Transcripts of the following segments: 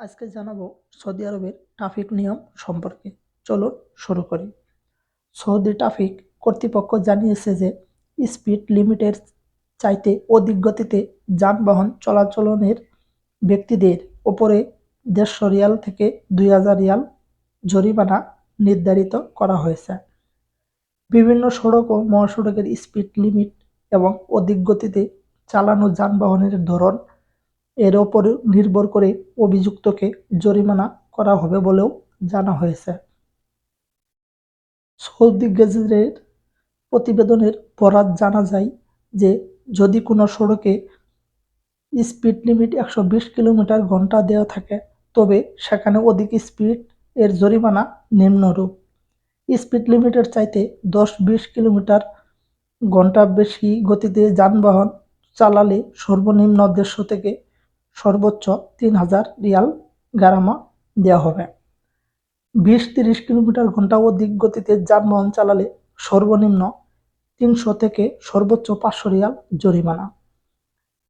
আজকে জানাব সৌদি আরবের ট্রাফিক নিয়ম সম্পর্কে। চলুন শুরু করি। সৌদি ট্রাফিক কর্তৃপক্ষ জানিয়েছে যে, স্পিড লিমিটের চাইতে অধিক গতিতে যানবাহন চলাচলের ব্যক্তিদের ওপরে দেড়শো রিয়াল থেকে দুই হাজার রিয়াল জরিমানা নির্ধারিত করা হয়েছে। বিভিন্ন সড়ক ও মহাসড়কের স্পিড লিমিট এবং অধিক গতিতে চালানো যানবাহনের ধরন এর ওপর নির্ভর করে অভিযুক্তকে জরিমানা করা হবে বলেও জানা হয়েছে। সৌদি গেজেটের প্রতিবেদনের বরাত জানা যায় যে, যদি কোনো সড়কে স্পিড লিমিট একশো বিশ কিলোমিটার ঘণ্টা দেওয়া থাকে, তবে সেখানে অধিক স্পিড এর জরিমানা নিম্নরূপ। স্পিড লিমিটের চাইতে দশ বিশ কিলোমিটার ঘণ্টা বেশি গতিতে যানবাহন চালালে সর্বনিম্ন দেড়শো থেকে সর্বোচ্চ তিন হাজার রিয়াল গারামা দেওয়া হবে। বিশ তিরিশ কিলোমিটার ঘণ্টা অধিক গতিতে যানবাহন চালালে সর্বনিম্ন তিনশো থেকে সর্বোচ্চ পাঁচশো রিয়াল জরিমানা।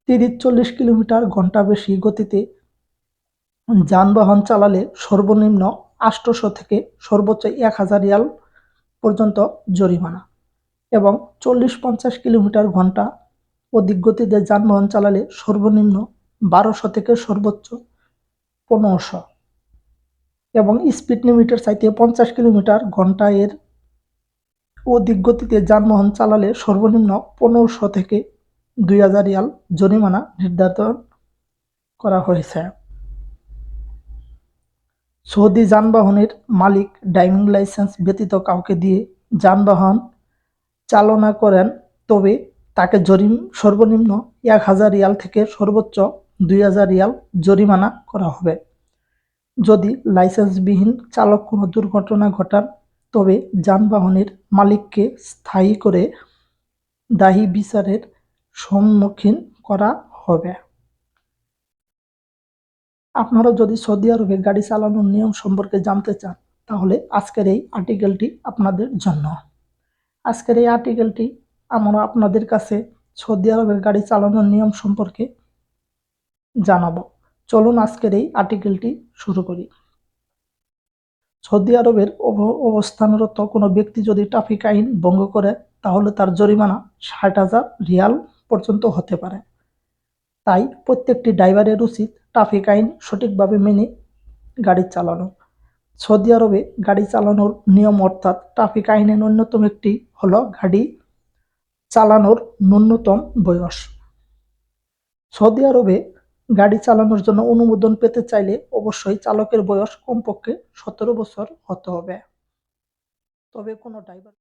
তিরিশ চল্লিশ কিলোমিটার ঘণ্টা বেশি গতিতে যানবাহন চালালে সর্বনিম্ন আটশোশো থেকে সর্বোচ্চ এক হাজার রিয়াল পর্যন্ত জরিমানা এবং চল্লিশ পঞ্চাশ কিলোমিটার ঘণ্টা অধিক গতিতে যানবাহন চালালে সর্বনিম্ন বারোশো থেকে সর্বোচ্চ পনেরোশো। এবং স্পিড লিমিটের চাইতে পঞ্চাশ কিলোমিটার ঘণ্টা এর অধিক গতিতে যানবাহন চালালে সর্বনিম্ন পনেরোশো থেকে দুই হাজার রিয়াল জরিমানা নির্ধারণ করা হয়েছে। সৌদি যানবাহনের মালিক ড্রাইভিং লাইসেন্স ব্যতীত কাউকে দিয়ে যানবাহন চালনা করেন, তবে তাকে জরিম সর্বনিম্ন এক হাজার রিয়াল থেকে সর্বোচ্চ দুই হাজার রিয়াল জরিমানা করা হবে। যদি লাইসেন্সবিহীন চালক কোনো দুর্ঘটনা ঘটান, তবে যানবাহনের মালিককে স্থায়ী করে দায়ী বিচারের সম্মুখীন করা হবে। আপনারা যদি সৌদি আরবে গাড়ি চালানোর নিয়ম সম্পর্কে জানতে চান, তাহলে আজকের এই আর্টিকেলটি আপনাদের জন্য। আজকের এই আর্টিকেলটি আমরা আপনাদের কাছে সৌদি আরবের গাড়ি চালানোর নিয়ম সম্পর্কে জানাব। চলুন আজকের এই আর্টিকেলটি শুরু করি। সৌদি আরবের অবস্থানরত কোনো ব্যক্তি যদি ট্রাফিক আইন ভঙ্গ করে, তাহলে তার জরিমানা ষাট হাজার রিয়াল পর্যন্ত হতে পারে। তাই প্রত্যেকটি ড্রাইভারের উচিত ট্রাফিক আইন সঠিকভাবে মেনে গাড়ি চালানো। সৌদি আরবে গাড়ি চালানোর নিয়ম অর্থাৎ ট্রাফিক আইনের অন্যতম একটি হল গাড়ি চালানোর ন্যূনতম বয়স। সৌদি আরবে গাড়ি চালানোর জন্য অনুমোদন পেতে চাইলে অবশ্যই চালকের বয়স কমপক্ষে সতেরো বছর হতে হবে। তবে কোনো ড্রাইভার